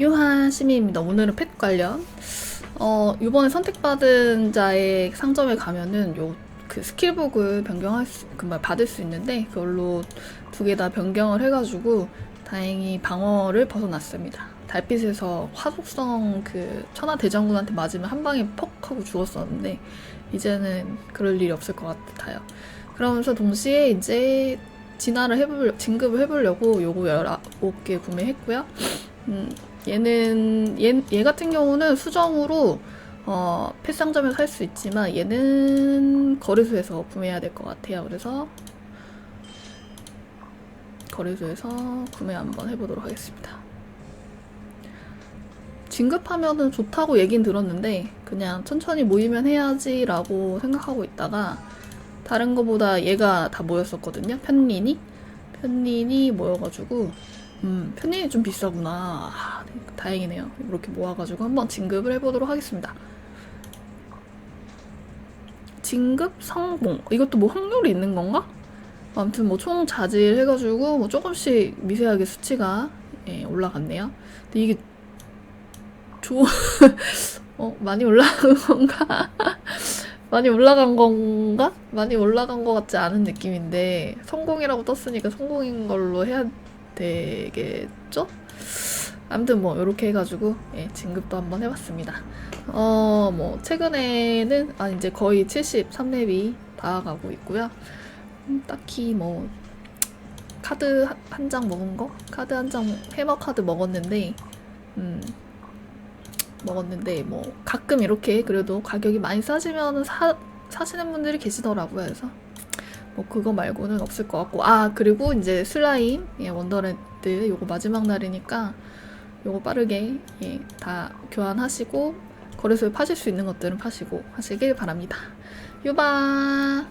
유한 시민입니다. 오늘은 펫 관련. 어, 이번에 선택받은 자의 상점에 가면은 요 그 스킬북을 변경할 수, 그말 받을 수 있는데 그걸로 두 개 다 변경을 해가지고 다행히 방어를 벗어났습니다. 달빛에서 화속성 그 천하 대장군한테 맞으면 한 방에 퍽 하고 죽었었는데 이제는 그럴 일이 없을 것 같아요. 그러면서 동시에 이제 진화를 해볼 진급을 해보려고 요거 19개 구매했고요. 음, 얘는 얘, 얘 같은 경우는 수정으로 어, 펫상점에서 살 수 있지만 얘는 거래소에서 구매해야 될 것 같아요. 그래서 거래소에서 구매 한번 해보도록 하겠습니다. 진급하면은 좋다고 얘긴 들었는데 그냥 천천히 모이면 해야지라고 생각하고 있다가 다른 거보다 얘가 다 모였었거든요. 편린이 편린이 모여가지고 음 편린이 좀 비싸구나. 아, 다행이네요. 이렇게 모아가지고 한번 진급을 해보도록 하겠습니다. 진급 성공 이것도 뭐 확률이 있는 건가? 아무튼 뭐 총 자질 해가지고 뭐 조금씩 미세하게 수치가 예, 올라갔네요. 근데 이게 좋 어 많이 올라간 건가? 많이 올라간 건가? 많이 올라간 것 같지 않은 느낌인데 성공이라고 떴으니까 성공인 걸로 해야 되겠죠? 아무튼 뭐 이렇게 해가지고 예, 진급도 한번 해봤습니다. 어 뭐 최근에는 아 이제 거의 73렙이 다가가고 있고요. 음, 딱히 뭐 카드 한 장 먹은 거? 카드 한 장 해머 카드 먹었는데 음 먹었는데 뭐 가끔 이렇게 그래도 가격이 많이 싸지면 사 사시는 분들이 계시더라고요. 그래서 뭐 그거 말고는 없을 것 같고 아 그리고 이제 슬라임 예, 원더랜드 요거 마지막 날이니까 요거 빠르게 예, 다 교환하시고 거래소에 파실 수 있는 것들은 파시고 하시길 바랍니다. 유바